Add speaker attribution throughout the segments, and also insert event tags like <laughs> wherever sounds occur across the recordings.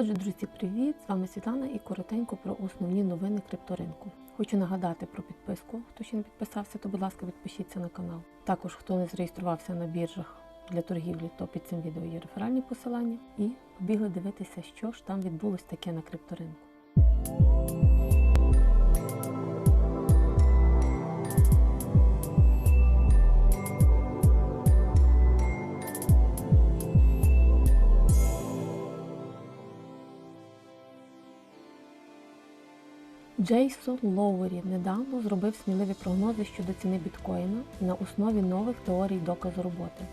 Speaker 1: Отже, друзі, привіт! З вами Світлана і коротенько про основні новини крипторинку. Хочу нагадати про підписку. Хто ще не підписався, то будь ласка, підпишіться на канал. Також хто не зареєструвався на біржах для торгівлі, то під цим відео є реферальні посилання. І побігли дивитися, що ж там відбулось таке на крипторинку. Джейсон Лоурі недавно зробив сміливі прогнози щодо ціни біткоїна на основі нових теорій доказу роботи.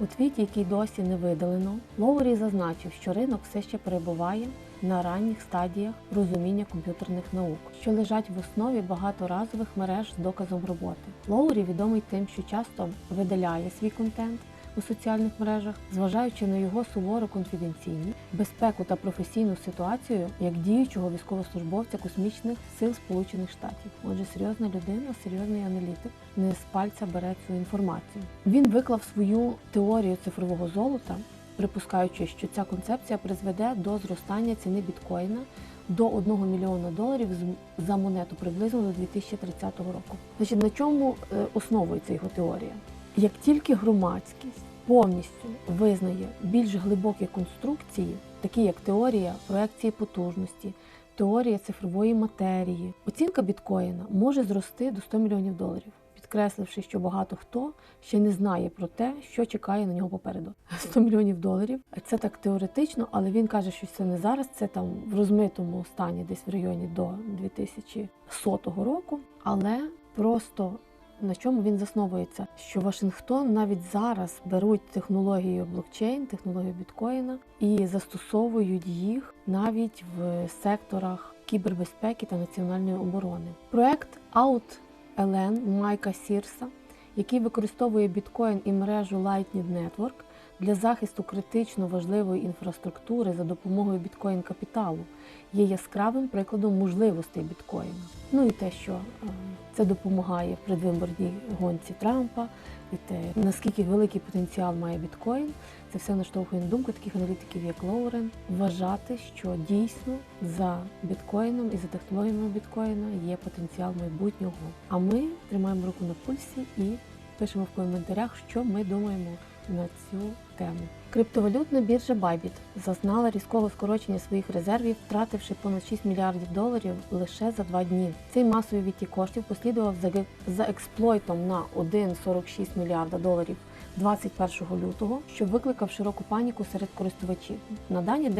Speaker 1: У твіті, який досі не видалено, Лоурі зазначив, що ринок все ще перебуває на ранніх стадіях розуміння комп'ютерних наук, що лежать в основі багаторазових мереж з доказом роботи. Лоурі відомий тим, що часто видаляє свій контент у соціальних мережах, зважаючи на його сувору конфіденційність, безпеку та професійну ситуацію як діючого військовослужбовця космічних сил Сполучених Штатів. Отже, серйозна людина, серйозний аналітик, не з пальця бере цю інформацію. Він виклав свою теорію цифрового золота, припускаючи, що ця концепція призведе до зростання ціни біткоїна. До 1 мільйона доларів за монету приблизно до 2030 року. Значить, на чому е, основується його теорія? Як тільки громадськість повністю визнає більш глибокі конструкції, такі як теорія проекції потужності, теорія цифрової матерії, оцінка біткоїна може зрости до 100 мільйонів доларів, підкресливши, що багато хто ще не знає про те, що чекає на нього попереду. <laughs> 100 мільйонів доларів це так теоретично, але він каже, що це не зараз, це там в розмитому стані, десь в районі до 2100 року, але просто на чому він засновується? Що Вашингтон навіть зараз беруть технологію блокчейн, технологію біткоїна і застосовують їх навіть в секторах кібербезпеки та національної оборони. Проект OutLN Майка Сірса, який використовує біткоін і мережу Lightning Network для захисту критично важливої інфраструктури за допомогою біткоін капіталу, є яскравим прикладом можливостей біткоїна. Ну і те, що е, це допомагає предвиборній гонці Трампа, і те, наскільки великий потенціал має біткоін, це все наштовхує на думку таких аналітиків, як Лоурен, вважати, що дійсно за біткоїном і за технологіями біткоїна є потенціал майбутнього. А ми тримаємо руку на пульсі і пишемо в коментарях, що ми думаємо на цю тему. Криптовалютна біржа Bybit зазнала різкого скорочення своїх резервів, втративши понад 6 мільярдів доларів лише за два дні. Цей масовий відтік коштів послідував за, експлойтом на 1,46 мільярда доларів 21 лютого, що викликав широку паніку серед користувачів. На дані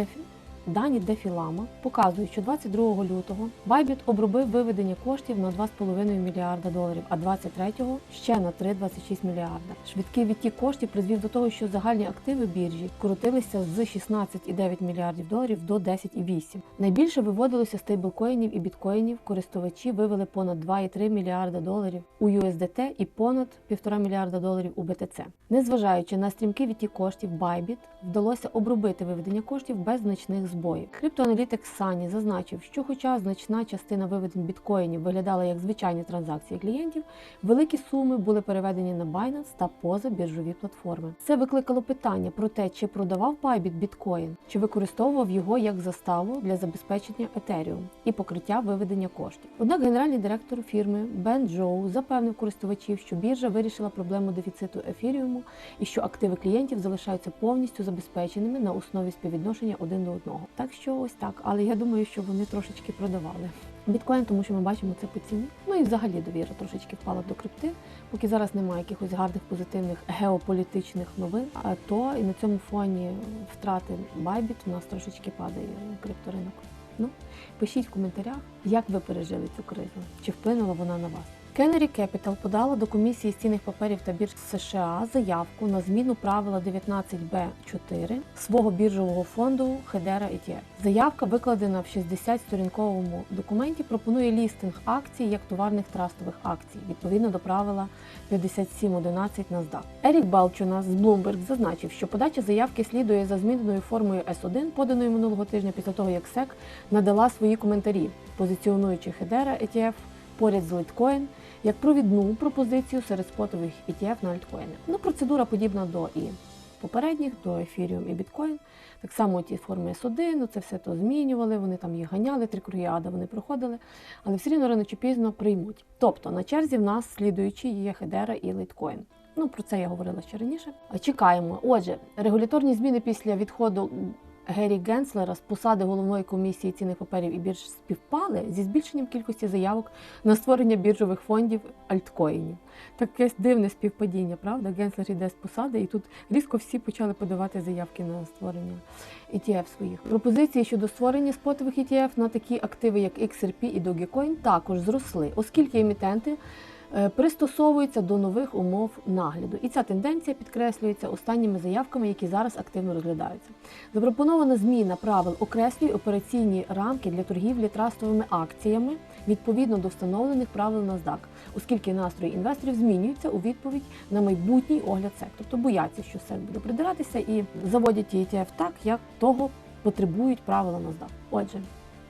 Speaker 1: Дані Дефілама показують, що 22 лютого Bybit обробив виведення коштів на 2,5 мільярда доларів, а 23-го ще на 3,26 мільярда. Швидкий відтік коштів призвів до того, що загальні активи біржі крутилися з 16,9 мільярдів доларів до 10,8. Найбільше виводилося стейблкоїнів і біткоїнів. Користувачі вивели понад 2,3 мільярда доларів у USDT і понад 1,5 мільярда доларів у BTC. Незважаючи на стрімкий відтік коштів, Bybit вдалося обробити виведення коштів без значних збоїв. Криптоаналітик Сані зазначив, що хоча значна частина виведень біткоїнів виглядала як звичайні транзакції клієнтів, великі суми були переведені на Binance та поза біржові платформи. Це викликало питання про те, чи продавав Bybit біткоін, чи використовував його як заставу для забезпечення Ethereum і покриття виведення коштів. Однак генеральний директор фірми Бен Джоу запевнив користувачів, що біржа вирішила проблему дефіциту ефіріуму і що активи клієнтів залишаються повністю забезпеченими на основі співвідношення один до одного. Так що ось так, але я думаю, що вони трошечки продавали. Біткоін, тому що ми бачимо це по ціні. Ну і взагалі довіра трошечки впала до крипти, поки зараз немає якихось гарних позитивних геополітичних новин. А то і на цьому фоні втрати Bybit у нас трошечки падає крипторинок. Ну, пишіть в коментарях, як ви пережили цю кризу, чи вплинула вона на вас. Кеннері Capital подала до комісії з цінних паперів та бірж США заявку на зміну правила 19Б4 свого біржового фонду Hedera ETF. Заявка, викладена в 60-сторінковому документі, пропонує лістинг акцій як товарних трастових акцій відповідно до правила 5711 NASDAQ. Ерік Балчуна з Bloomberg зазначив, що подача заявки слідує за зміненою формою S1, поданою минулого тижня після того, як SEC надала свої коментарі, позиціонуючи Hedera ETF поряд з Litecoin як провідну пропозицію серед спотових ETF на альткоїни. Ну, процедура подібна до і попередніх, до Ethereum і Bitcoin. Так само ті форми S1, ну, це все то змінювали, вони там їх ганяли, три круги вони проходили, але все рівно рано чи пізно приймуть. Тобто на черзі в нас слідуючі є Хедера і Litecoin. Ну, про це я говорила ще раніше. Чекаємо. Отже, регуляторні зміни після відходу Гері Генслера з посади головної комісії цінних паперів і бірж співпали зі збільшенням кількості заявок на створення біржових фондів альткоїнів. Таке дивне співпадіння, правда? Генслер йде з посади, і тут різко всі почали подавати заявки на створення ETF своїх. Пропозиції щодо створення спотових ETF на такі активи, як XRP і Dogecoin, також зросли, оскільки емітенти пристосовуються до нових умов нагляду. І ця тенденція підкреслюється останніми заявками, які зараз активно розглядаються. Запропонована зміна правил окреслює операційні рамки для торгівлі трастовими акціями відповідно до встановлених правил NASDAQ, оскільки настрої інвесторів змінюються у відповідь на майбутній огляд сек. Тобто бояться, що сек буде придиратися і заводять ETF так, як того потребують правила NASDAQ. Отже,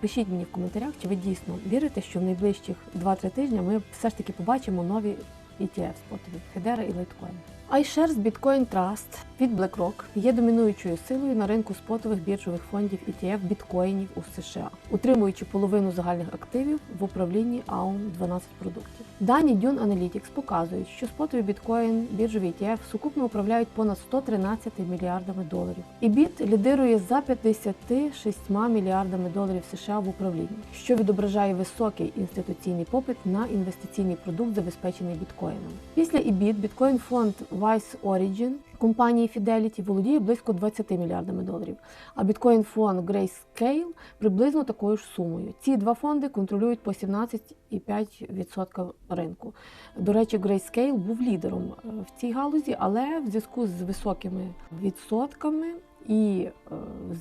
Speaker 1: пишіть мені в коментарях, чи ви дійсно вірите, що в найближчих 2-3 тижні ми все ж таки побачимо нові ETF спотові Хедера і Litecoin. iShares Bitcoin Trust від BlackRock є домінуючою силою на ринку спотових біржових фондів ETF біткоїнів у США, утримуючи половину загальних активів в управлінні AUM 12 продуктів. Дані Dune Analytics показують, що спотові біткоін біржові ETF сукупно управляють понад 113 мільярдами доларів. І біт лідирує за 56 мільярдами доларів США в управлінні, що відображає високий інституційний попит на інвестиційний продукт, забезпечений біткоїном. Після EBIT біткоін фонд Vice Origin компанії Fidelity володіє близько 20 мільярдами доларів, а біткоін фонд Grayscale приблизно такою ж сумою. Ці два фонди контролюють по 17,5% ринку. До речі, Grayscale був лідером е, в цій галузі, але в зв'язку з високими відсотками і е,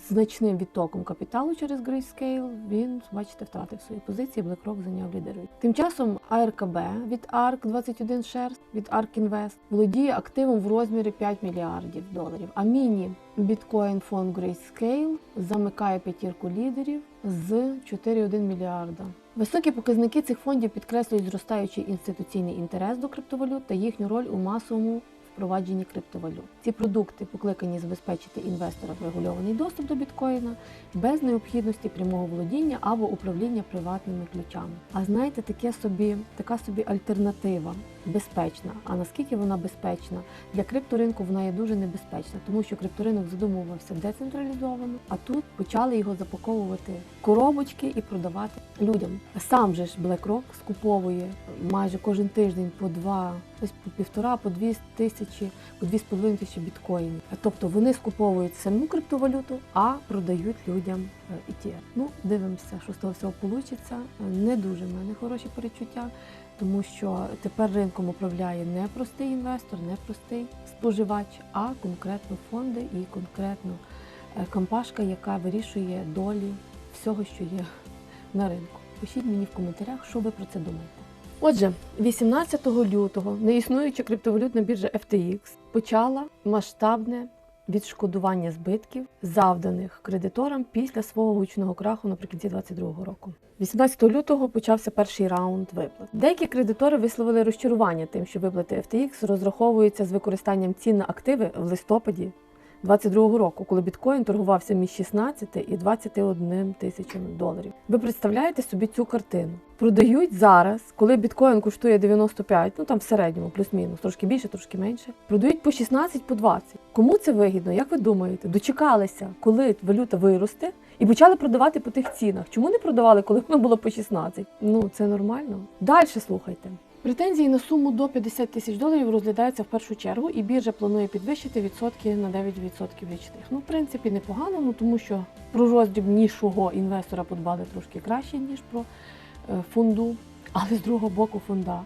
Speaker 1: значним відтоком капіталу через Grayscale він, бачите, втратив свої позиції. BlackRock зайняв лідерують. Тим часом АРКБ від ARK 21 Shares, від ARK Invest володіє активом в розмірі 5 мільярдів доларів. А міні біткоін фонд Grayscale замикає п'ятірку лідерів з 4,1 мільярда. Високі показники цих фондів підкреслюють зростаючий інституційний інтерес до криптовалют та їхню роль у масовому впровадженні криптовалют. Ці продукти покликані забезпечити інвесторам регульований доступ до біткоїна без необхідності прямого володіння або управління приватними ключами. А знаєте, таке собі, така собі альтернатива безпечна. А наскільки вона безпечна? Для крипторинку вона є дуже небезпечна, тому що крипторинок задумувався децентралізовано, а тут почали його запаковувати в коробочки і продавати людям. Сам же ж BlackRock скуповує майже кожен тиждень по два, ось по півтора, по дві тисячі, по дві з половиною тисячі біткоїнів. Тобто вони скуповують саму криптовалюту, а продають людям е, ETF. Ну, дивимося, що з того всього вийде. Не дуже в мене хороші перечуття тому що тепер ринком управляє не простий інвестор, не простий споживач, а конкретно фонди і конкретно е, компашка, яка вирішує долі всього, що є <laughs> на ринку. Пишіть мені в коментарях, що ви про це думаєте. Отже, 18 лютого неіснуюча криптовалютна біржа FTX почала масштабне відшкодування збитків, завданих кредиторам після свого гучного краху наприкінці 2022 року. 18 лютого почався перший раунд виплат. Деякі кредитори висловили розчарування тим, що виплати FTX розраховуються з використанням цін на активи в листопаді 2022 року, коли біткоін торгувався між 16 і 21 тисячами доларів. Ви представляєте собі цю картину? Продають зараз, коли біткоін коштує 95, ну там в середньому, плюс-мінус, трошки більше, трошки менше. Продають по 16, по 20. Кому це вигідно? Як ви думаєте? Дочекалися, коли валюта виросте, і почали продавати по тих цінах. Чому не продавали, коли воно було по 16? Ну це нормально. Далі слухайте. Претензії на суму до 50 тисяч доларів розглядаються в першу чергу, і біржа планує підвищити відсотки на 9% річних. Ну, в принципі, непогано, ну тому що про роздріб нішого інвестора подбали трошки краще, ніж про е, фонду. Але з другого боку, фонда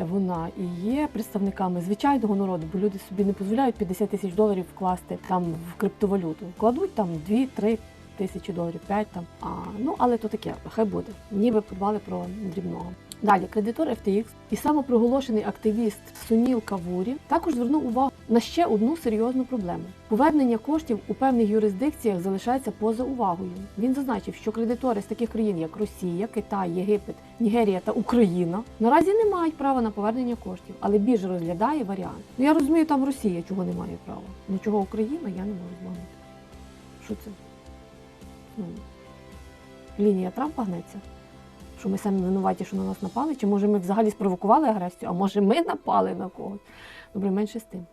Speaker 1: е, вона і є представниками звичайного народу, бо люди собі не дозволяють 50 тисяч доларів вкласти там в криптовалюту. Кладуть там 2-3 тисячі доларів, 5 там. А, ну але то таке, хай буде. Ніби подбали про дрібного. Далі кредитор FTX і самопроголошений активіст Суніл Кавурі також звернув увагу на ще одну серйозну проблему: повернення коштів у певних юрисдикціях залишається поза увагою. Він зазначив, що кредитори з таких країн, як Росія, Китай, Єгипет, Нігерія та Україна, наразі не мають права на повернення коштів, але біржа розглядає варіант. Ну я розумію, там Росія чого не має права. Ну чого Україна, я не можу збагнути. Що це? Ну, лінія Трампа гнеться що ми самі винуваті, що на нас напали, чи може ми взагалі спровокували агресію, а може ми напали на когось. Добре, менше з тим.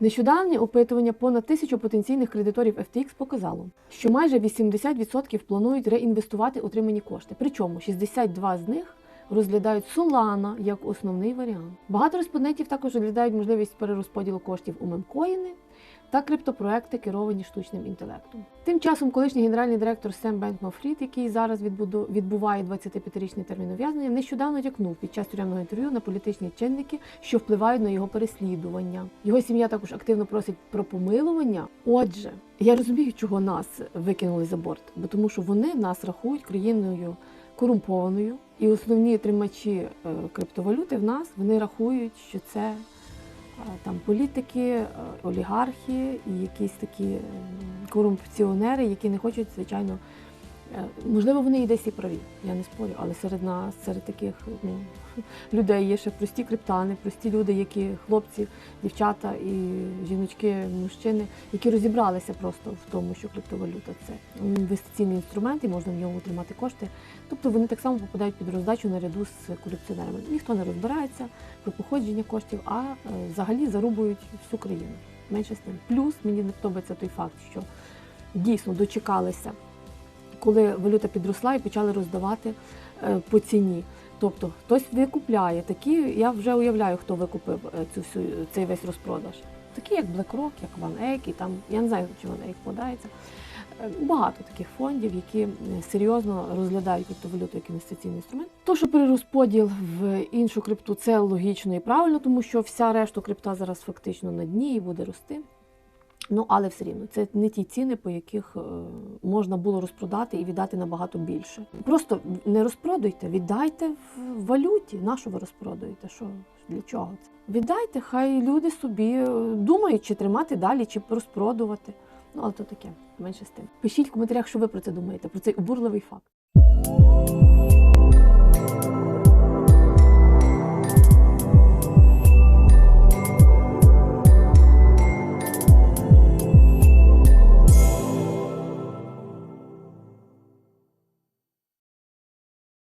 Speaker 1: Нещодавнє опитування понад тисячу потенційних кредиторів FTX показало, що майже 80% планують реінвестувати отримані кошти. Причому 62 з них розглядають Solana як основний варіант. Багато респондентів також розглядають можливість перерозподілу коштів у мемкоїни та криптопроекти, керовані штучним інтелектом. Тим часом колишній генеральний директор Сем Бенкмафрід, який зараз відбуває 25-річний термін ув'язнення, нещодавно дякнув під час тюремного інтерв'ю на політичні чинники, що впливають на його переслідування. Його сім'я також активно просить про помилування. Отже, я розумію, чого нас викинули за борт, бо тому що вони нас рахують країною корумпованою, і основні тримачі е, криптовалюти в нас вони рахують, що це там політики, е, олігархи і якісь такі е, корумпціонери, які не хочуть, звичайно. Е, Можливо, вони і десь і праві, я не спорю, але серед нас, серед таких ну, <laughs> людей є ще прості криптани, прості люди, які хлопці, дівчата і жіночки, мужчини, які розібралися просто в тому, що криптовалюта це інвестиційний інструмент і можна в ньому отримати кошти. Тобто вони так само попадають під роздачу наряду з корупціонерами. Ніхто не розбирається про походження коштів, а е, взагалі зарубують всю країну. Менше з тим. Плюс мені не подобається той факт, що дійсно дочекалися, коли валюта підросла і почали роздавати е, по ціні. Тобто хтось викупляє такі, я вже уявляю, хто викупив е, цю всю цей весь розпродаж. Такі як BlackRock, як OneEgg, і там я не знаю, чи OneEgg подається. Е, Багато таких фондів, які серйозно розглядають криптовалюту як інвестиційний інструмент. То, що перерозподіл в іншу крипту, це логічно і правильно, тому що вся решта крипта зараз фактично на дні і буде рости. Ну, але все рівно це не ті ціни, по яких е, можна було розпродати і віддати набагато більше. Просто не розпродуйте, віддайте в валюті. На що ви розпродаєте? Що для чого це? Віддайте, хай люди собі е, думають, чи тримати далі, чи розпродувати. Ну, але то таке, менше з тим. Пишіть в коментарях, що ви про це думаєте, про цей обурливий факт.